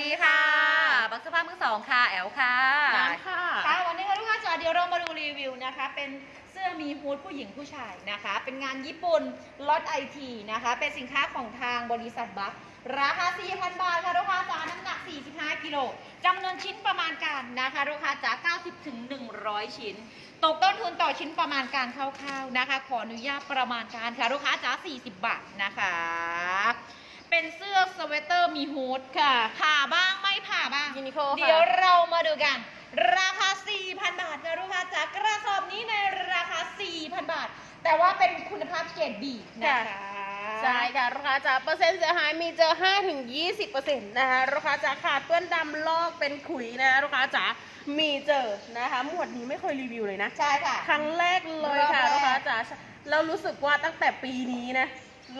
ดีค่ะ บักสภาพมือสองค่ะ แอลค่ะ น้ำค่ะ ค่ะ วันนี้ค่ะลูกค้าจ๋าเดี๋ยวเรามาดูรีวิวนะคะ เป็นเสื้อมีฮูดผู้หญิงผู้ชายนะคะ เป็นงานญี่ปุ่นล็อตไอทีนะคะ เป็นสินค้าของทางบริษัทบัคราคา 4,000 บาทค่ะลูกค้าจ๋าน้ำหนัก 45 กิโลจำนวนชิ้นประมาณการนะคะลูกค้าจ๋า 90 ถึง 100 ชิ้น ตกต้นทุนต่อชิ้นประมาณการคร่าวๆนะคะ ขออนุญาตประมาณการค่ะลูกค้าจ๋า 40 บาทนะคะ เป็นเสื้อสเวตเตอร์มีฮูดค่ะผ่าบ้างไม่ผ่าบ้างยูนิโคเดี๋ยวเรามาดูกัน ราคา 4,000 บาทค่ะลูกค้าจากกระสอบนี้ในราคา 4,000 บาท แต่ว่าเป็นคุณภาพเกรดบีนะคะใช่ค่ะลูกค้าจ๋าเปอร์เซ็นต์เสียหายมีเจอ5ถึง20เปอร์เซ็นต์นะคะลูกค้าจ๋าขาดเปื้อนดำลอกเป็นขุยนะคะลูกค้าจ๋ามีเจอนะคะ หมวดนี้ไม่เคยรีวิวเลยนะ ใช่ค่ะ ครั้งแรกเลยค่ะรอบแรก ลูกค้าจ๋าเรารู้สึกว่าตั้งแต่ปีนี้นะ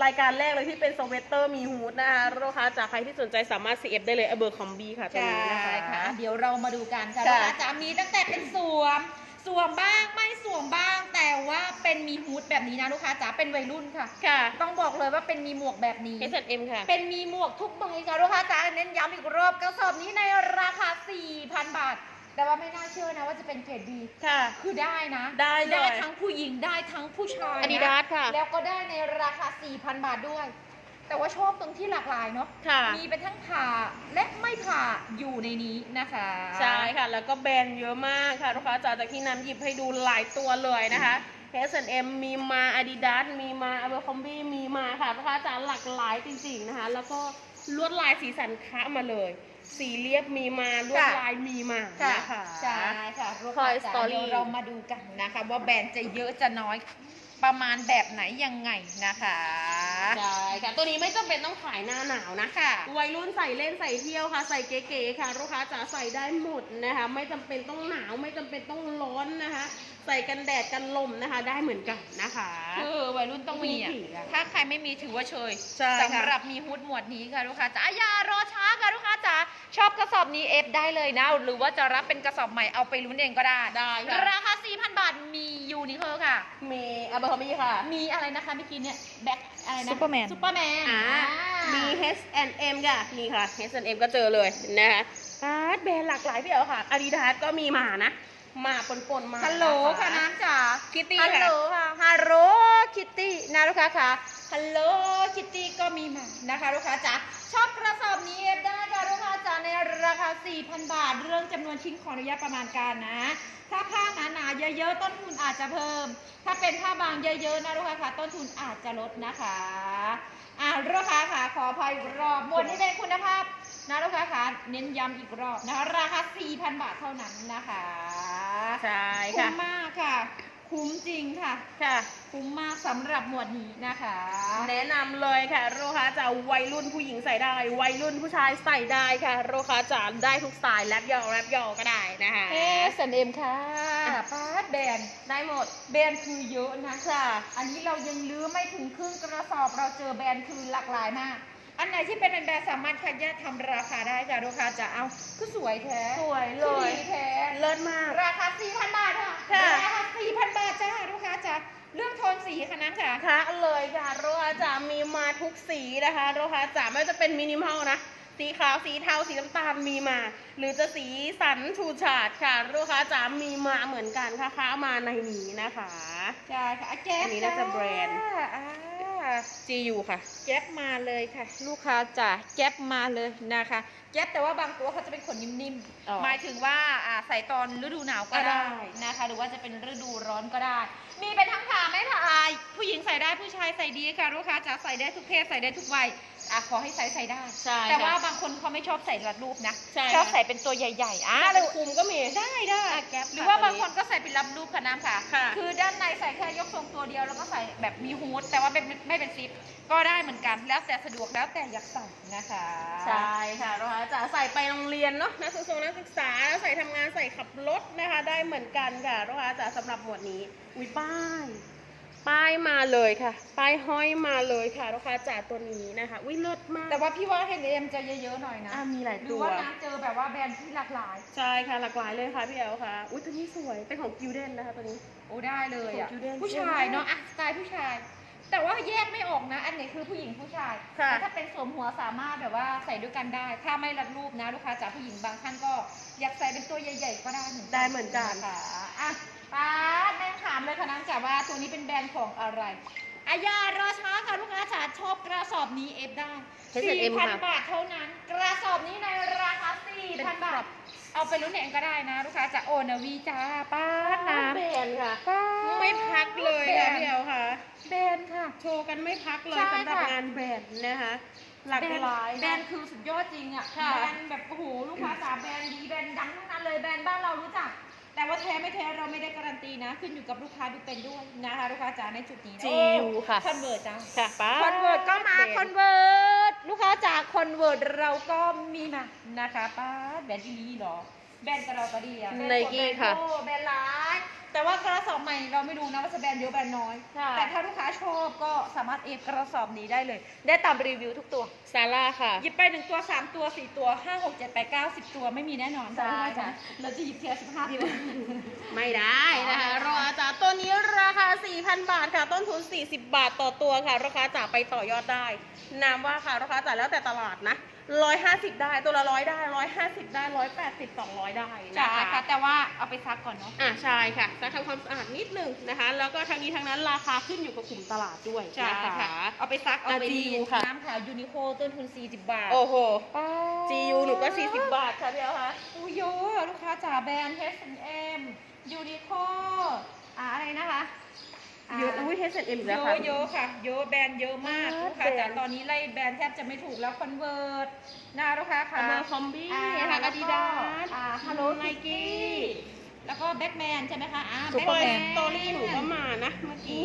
รายการแรกเลยที่เป็นสเวตเตอร์มีฮูดนะคะลูกค้าจ๋าใครที่สนใจสามารถ CF ได้เลยเบอร์คอมบีค่ะตัวใช่นี้นะคะ ค่ะ เดี๋ยวเรามาดูกันค่ะค่ะลูกค้าจ๋ามีตั้งแต่เป็นสวม สวมบ้างไม่สวมบ้าง แต่ว่าเป็นมีฮูดแบบนี้นะลูกค้าจ๋าเป็นวัยรุ่นค่ะ ค่ะ ต้องบอกเลยว่าเป็นมีหมวกแบบนี้ H&M ค่ะ เป็นมีหมวกทุกใบค่ะลูกค้าจ๋าเน้นย้ำอีกรอบกระสอบนี้ในราคา 4,000 บาท แต่ว่าไม่น่าเชื่อนะว่าจะเป็นเกรดดีค่ะ คือได้นะได้เลยได้ทั้งผู้หญิงได้ทั้งผู้ชายนะ Adidas ค่ะ แล้วก็ได้ในราคา 4,000 บาทด้วย แต่ว่าชอบตรงที่หลากหลายเนาะ ค่ะ มีเป็นทั้งผ่าและไม่ผ่าอยู่ในนี้นะคะใช่ค่ะ แล้วก็แบรนด์เยอะมากค่ะลูกค้าจ๋าจากที่น้ำหยิบให้ดูหลายตัวเลยนะคะ H&M มีมา Adidas มีมา Abercrombie มีมาค่ะลูกค้าจ๋าหลากหลายจริงๆนะคะ แล้วก็ลวดลายสีสันค้ามาเลย สีเรียบมีมาลวดลายมีมาค่ะนะคะ ใช่ค่ะลูก Toy ค้าจ๋า Story เดี๋ยวเรามาดูกันนะคะ ว่าแบรนด์จะเยอะจะน้อยประมาณแบบไหนยังไงนะคะใช่ค่ะตัวนี้ไม่จำเป็นต้องขายหน้าหนาวนะค่ะวัยรุ่นใส่เล่นใส่เที่ยวค่ะ ใส่เก๋ๆค่ะ ลูกค้าจ๋าใส่ได้หมดนะคะ ไม่จำเป็นต้องหนาวไม่จำเป็นต้องร้อนนะคะ ใส่กันแดดกันลมนะคะ ได้เหมือนกันนะคะ คือวัยรุ่นต้องมีอะมีผีอะถ้าใครไม่มีถือว่าเชยใช่ค่ะ สำหรับมีฮุดหมวดนี้ค่ะลูกค้าจ๋าอย่ารอช้าค่ะลูกค้าจ๋าชอบกระสอบนี้เอฟได้เลยนะ หรือว่าจะรับเป็นกระสอบใหม่เอาไปลุ้นเองก็ได้ ได้ค่ะราคา 4,000 บาทมียูนิเคอร์ค่ะ มีอาเบอร์มี่ค่ะ มีอะไรนะคะเมื่อกี้เนี่ยแบ็คอะไรนะ Superman ซูเปอร์แมนอ่า มี H&M ค่ะ นี่ค่ะ H&M ก็เจอเลยนะคะอาร์ตแบรนด์หลากหลายพี่เอ๋ค่ะ Adidas ก็มีมานะ มาปนๆมาฮัลโหลค่ะนน้ำจ๋า Kitty ฮัลโหลค่ะค่ะฮัลโหลคิตตี้นะลูกค้าค่ะฮัลโหลคิตตี้ก็มีมานะคะลูกค้าจ๋าชอบกระสอบนี้เอฟได้ค่ะลูกค้าจ๋าในราคา 4,000 บาท เรื่องจำนวนชิ้นขออนุญาตประมาณการนะ ถ้าผ้าหนาๆเยอะๆ ต้นทุนอาจจะเพิ่ม ถ้าเป็นผ้าบางเยอะๆนะลูกค้าค่ะต้นทุนอาจจะลดนะคะอ่าลูกค้าค่ะขออภัยอีกรอบหมวดนี้เป็นคุณภาพนะลูกค้าค่ะเน้นย้ำอีกรอบนะคะราคา 4,000 บาทเท่านั้นนะคะ ใช่คุ้ค่ะมมากค่ะ คุ้มจริงค่ะค่ะ คุ้มมากสำหรับหมวดนี้นะคะ แนะนำเลยค่ะโรคาจะวัยรุ่นผู้หญิงใส่ได้ วัยรุ่นผู้ชายใส่ได้ค่ะ โรคาจะได้ทุกสไตล์แรปยอแรปยอก็ได้นะคะเอสเอ็มค่ะพาร์ทแบรนด์ได้หมด แบรนด์คือเยอะนะค่ะ อันนี้เรายังลื้อไม่ถึงครึ่งกระสอบเราเจอแบรนด์คือหลากหลายมาก อันไหนที่เป็นแบรนด์สามารถคัดแยกทำราคาได้ค่ะลูกค้าจะเอาคือสวยแท้สวยเลคือย ดีแท้ เลิศมาก ราคา 4,000 บาทค่ะ ค่ะ ราคา 4,000 บาทจ้าลูกค้าจ้าเรื่องโทนสีค่ะนั้นค่ะคะเลยค่ะโรคาจะมีมาทุกสีนะคะโรคาจะไม่ว่าจะเป็นมินิมอลนะ สีขาวสีเทาสีน้ำตาลมีมา หรือจะสีสันชูชาดค่ะโรคาจะมีมาเหมือนกันค่ะค้ามาในนี้นะคะ ใช่ค่ะอะแก๊ปอันนี้น่าจะแบรนด์จ้า อ่า GU ค่ะ แก๊ปมาเลยค่ะ ลูกค้าจ๋าแก๊ปมาเลยนะคะ แก๊ปแต่ว่าบางตัวเขาจะเป็นขนนิ่มอ๋อๆหมายถึงว่าอ่าใส่ตอนฤดูหนาวก็ก็ได้ได้ นะคะ หรือว่าจะเป็นฤดูร้อนก็ได้ มีเป็นทั้งผ่าไม่ผ่าผู้หญิงใส่ได้ผู้ชายใส่ดีค่ะลูกค้าจ๋าใส่ได้ทุกเพศใส่ได้ทุกวัยอะขอให้ใส่ใส่ได้ ใช่แต่ว่าค่ะ บางคนเขาไม่ชอบใส่รัดรูปนะใช่ชอบค่ะ ใส่เป็นตัวใหญ่ๆอะถ้าเป็นคุมก็มี ได้ได้ อะแก๊ปหรือว่าค่ะบางตัวนี้คนก็ใส่เป็นรับรูปค่ะน้ำค่ะ ค่ะ คือด้านในใส่แค่ยกทรงตัวเดียวแล้วก็ใส่แบบมีฮูดแต่ว่าเป็นไม่เป็นซิปก็ได้เหมือนกันแล้วแต่สะดวกแล้วแต่อยากใส่นะคะใช่ค่ะเราจะใส่ไปโรงเรียนเนาะนักศึกษานักศึกษาใส่ทำงานใส่ขับรถนะคะ ได้เหมือนกันค่ะเราจะสำหรับหมวดนี้อุ้ยป้ายป้ายมาเลยค่ะ ป้ายห้อยมาเลยค่ะลูกค้าจ๋าตัวนี้นะคะอุ้ยเลิศมาก แต่ว่าพี่ว่าเห็นเอ็มจะเยอะๆหน่อยนะอะมีหลายหรืตัอวว่าน้ำเจอแบบว่าแบรนด์ที่หลากหลาย ใช่ค่ะหลากหลายเลยค่ะพี่แอลค่ะ อุ้ยตัวนี้สวยเป็นของกิวเดนนะคะตัวนี้ โอ้ได้เลยอะของ Gildan ผู้ชายเนาะอะสไตล์ผู้ชาย แต่ว่าแยกไม่ออกนะ อันไหนคือผู้หญิงผู้ชายค่ะ แต่ถ้าเป็นสวมหัวสามารถแบบว่าใส่ด้วยกันได้ ถ้าไม่รัดรูปนะลูกค้าจ๋าผู้หญิงบางท่านก็อยากใส่เป็นตัวใหญ่ๆก็ได้เหมือนกันได้เหมือนกัน ค่ะอะป้าดแม่ถามเลยค่ะน้ำจ๋าว่าตัวนี้เป็นแบรนด์ของอะไรอายารอช้าค่ะลูกค้าจ๋าชอบกระสอบนี้เอฟได้ H&M 4,000 ค่ะ บาทเท่านั้น กระสอบนี้ในราคาเป็น4,000 บาครอทบเอาไปรุ่นเองก็ได้นะ ลูกค้าจะโอนาวีจ้าป้าดนะแบนค่ะป้าดไม่พักเลยค่ะพี่เอลค่ะ แบนค่ะโชว์กันไม่พักเลยใช่สำหรับค่ะ งานแบรนด์นะคะ หลากหลายแบรนด์คือสุดยอดจริงอะ ค่ะ แบรนด์แบบโอ้โหลูกค้าจ๋าแบรนด์ดีแบรนด์ดังทั้งนั้นเลยแบรนด์บ้านเรารู้จัก แต่ว่าแท้ไม่แท้เราไม่ได้การันตีนะ ขึ้นอยู่กับลูกค้าดูเป็นด้วยนะคะลูกค้าจ๋าในจุดนี้นะจิวค่ะ คอนเวิร์ตจ้า ค่ะป้า คอนเวิร์ตก็มาคอนเวิร์ตลูกค้าจากคอนเวิร์ตเราก็มีมานะคะป้าดแบรนด์ที่นี้เหรอ แบรนด์กับเราก็ดีอะแบรนด์ไนกี้ค่ะโอ้แบรนด์ร้ายแต่ว่ากระสอบใหม่เราไม่รู้นะว่าจะแบรนด์เยอะแบรนด์น้อย ค่ะ แต่ถ้าลูกค้าชอบก็สามารถเอฟกระสอบนี้ได้เลย ได้ตามรีวิวทุกตัว ซาร่าค่ะ หยิบไปหนึ่งตัวสามตัวสี่ตัวห้าหกเจ็ดแปดเก้าสิบตัวไม่มีแน่นอนใช่ไหมค่ะเราจะหยิบเทียสิบห้าตัว ไม่ได้นะคะรอจ้าตัวนี้ราคา 4,000 บาทค่ะ ต้นทุน 40 บาทต่อตัวค่ะราคาจ่าไปต่อยอดได้นามว่าค่ะราคาจ่าแล้วแต่ตลาดนะ 150ได้ ตัวละร้อยได้150ได้180 200ได้จ้านะคะค่ะแต่ว่าเอาไปซักก่อนเนาะ อ่าใช่ค่ะจะทำความสะอาดนิดหนึงนะคะ แล้วก็ทั้งนี้ทั้งนั้นราคาขึ้นอยู่กับกลุ่มตลาดด้วยใช่นะคะค่ะ เอาไปซัก เอาไปอะรี GU ค่ะ น้ำขาวยูนิโคต้นทุน 40 บาทโอ้โห ป้า GU หนูก็ 40 บาทค่ะพี่เอาค่ะอู้เยอะอะลูกค้าจ๋าแบรนด์ H&M ยูนิโคอ่าอะไรนะคะาเยอะอุ้ยเทสเอ็มอีกเยแล้วอะค่ะเยอะค่ะ เยอะแบรนด์เยอะมากอ่าลูกค้าจ๋าแบรนด์ ตอนนี้ไล่แบรนด์แทบจะไม่ถูกแล้วคอนเวิร์ตนะลูกค้าค่ะเบอร์คอมบี้อ่าค่ะอาดิดาส อ่าฮัลโหลไนกี้แล้วก็แบ็กแมนใช่ไหมคะอ่าซูเปอร์ Batman สตอรี่หนูก็มานะเมื่ออู้กี้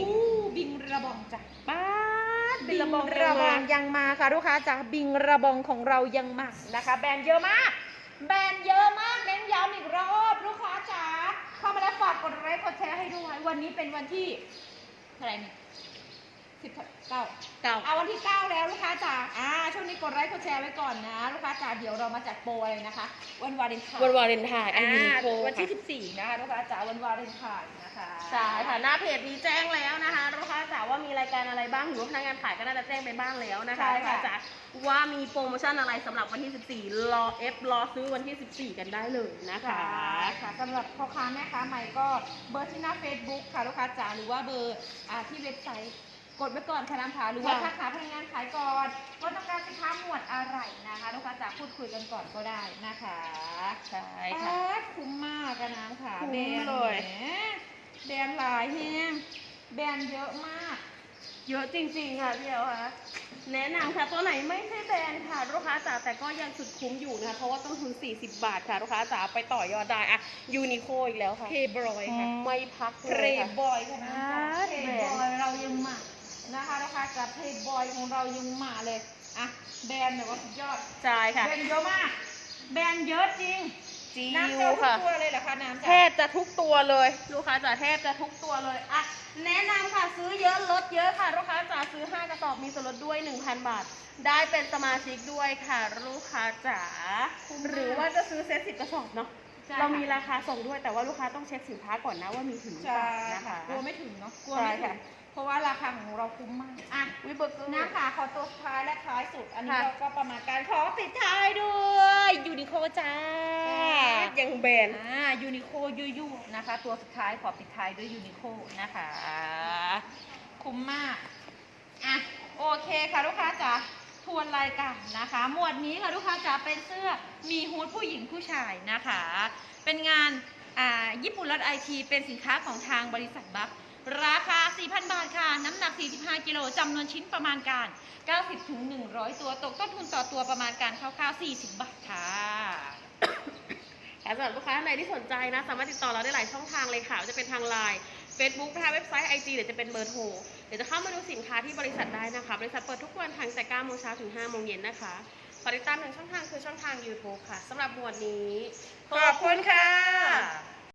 บิงระบองจ้ะ ป้าดบิงระบองระบองมายังมาค่ะลูกค้าจ๋าบิงระบองของเรายังมานะคะ แบรนด์เยอะมาก แบรนด์เยอะมากเน้นย้ำอีกรอบลูกค้าจ๋าเข้ามาแล้วฝากกดไลค์กดแชร์ให้ด้วย วันนี้เป็นวันที่ เท่าไหร่นี่ สิบเก้าเก่าเอาวันที่9แล้วลูกค้าจ๋าอ่าช่วงนี้กดไลค์กดแชร์ไว้ก่อนนะ ลูกค้าจ๋าเดี๋ยวเรามาจัดโปรอะไรนะคะ วันวาเลนไทน์วันวาเลนไทน์อันอ่านี้โควันที่ค่ะ14นะคะลูกค้าจ๋าวันวาเลนไทน์นะคะใช่ค่ะหน้าเพจมีแจ้งแล้วนะคะลูกค้าจ๋าว่ามีรายการอะไรบ้างหรือว่าพนักงานขายก็น่าจะแจ้งไปบ้างแล้วนะคะใช่ลูกค่ะค้าจ๋าว่ามีโปรโมชั่นอะไรสำหรับวันที่ 14 รอเอฟรอซื้อวันที่ 14 กันได้เลยนะคะค่ะสำหรับพ่อค้าแม่ค้าใหม่ก็เบอร์ที่หน้า Facebook ค่ะลูกค้าจ๋าหรือว่าเบอร์อ่าที่เว็บไซต์ กดไว้ก่อนค่ะน้ำผาหรือว่าค่ะถ้าขาพนักงานขายก่อนก็ต้องการสินค้าหมวดอะไรนะคะลูกค้าจ๋าพูดคุยกันก่อนก็ได้นะคะใช่ค่ะแอดคุ้มมากอะน้ำค่ะคุ้มแบรนด์เลยแหมแบรนด์หลายแฮงแบรนด์เยอะมาก เยอะจริงๆค่ะพี่เอ๋ค่ะแนะนำค่ะตัวไหนไม่ใช่แบรนด์ค่ะลูกค้าจ๋าแต่ก็ยังสุดคุ้มอยู่นะคะเพราะว่าต้นทุน 40 บาทค่ะลูกค้าจ๋าไปต่อยอดได้อะยูนิโคอีกแล้วค่ะเพย์บอยค่ะไม่พักเพเลยย์ค่ะบอยค่ะน้ำค่ะอ่าเพย์บอยเรายังมา นะคะลูกค้ากับเพย์บอยของเรายังมาเลยอะแบรนด์แบบว่าสุดยอดใช่ค่ะแบรนด์เยอะมาก แบรนด์เยอะจริงจีน้ำยูเจอทุกค่ะตัวเลยเหรอคะน้ำแทจ๋าบจะทุกตัวเลยลูกค้าจ๋าแทบจะทุกตัวเลยอะแนะนำค่ะซื้อเยอะลดเยอะค่ะลูกค้าจ๋าซื้อ 5 กระสอบมีส่วนลดด้วย 1,000 บาท ได้เป็นสมาชิกด้วยค่ะ ลูกค้าจ๋าหรือว่าจะซื้อเซตสิบกระสอบเนาะใช่เรามีราคาส่งด้วยแต่ว่าลูกค้าต้องเช็คสินค้าก่อนนะว่ามีถึงหรือใช่เปล่านะค่ะคะกลัวไม่ถึงเนาะกลัวใช่ไม่ถึค่ะงเพ ราะว่าราคาของเราคุ้มมากอะวิเบอร์เกอร์น้ำค่ะขอตัวสุดท้ายและท้ายสุด อันนี้ค่ะ เราก็ประมาณการขอปิดท้ายด้วยยูนิโคจ้ายังแบน อ่ายูนิโคยูยูนะคะ ตัวสุดท้ายขอปิดท้ายด้วยยูนิโคนะคะ คุ้มมาก อะโอเคค่ะลูกค้าจ๋าทวนรายการนะคะ หมวดนี้ค่ะลูกค้าจ๋าเป็นเสื้อมีฮูดผู้หญิงผู้ชายนะคะ เป็นงานอ่าญี่ปุ่นรถไอทีเป็นสินค้าของทางบริษัทบัค ราคา 4,000 บาทค่ะ น้ำหนัก 45 กิโลจำนวนชิ้นประมาณการ 90ถึง100 ตัว ตกต้นทุนต่อตัวประมาณการคร่าวๆ 40 บาทค่ะค่ะสำหรับลูกค้าท่านใดที่สนใจนะ สามารถติดต่อเราได้หลายช่องทางเลยค่ะว่าจะเป็นทางไลน์ Facebook นะคะเว็บไซต์ IG หรือจะเป็นเบอร์โทรเดี๋ยวจะเข้ามาดูสินค้าที่บริษัทได้นะคะ บริษัทเปิดทุกวันทางแต่9โมงเช้าถึง5โมงเย็นนะคะขอติดตามหนึ่งช่องทางคือช่องทาง YouTube ค่ะสำหรับหมวดนี้ ขอบคุณค่ะ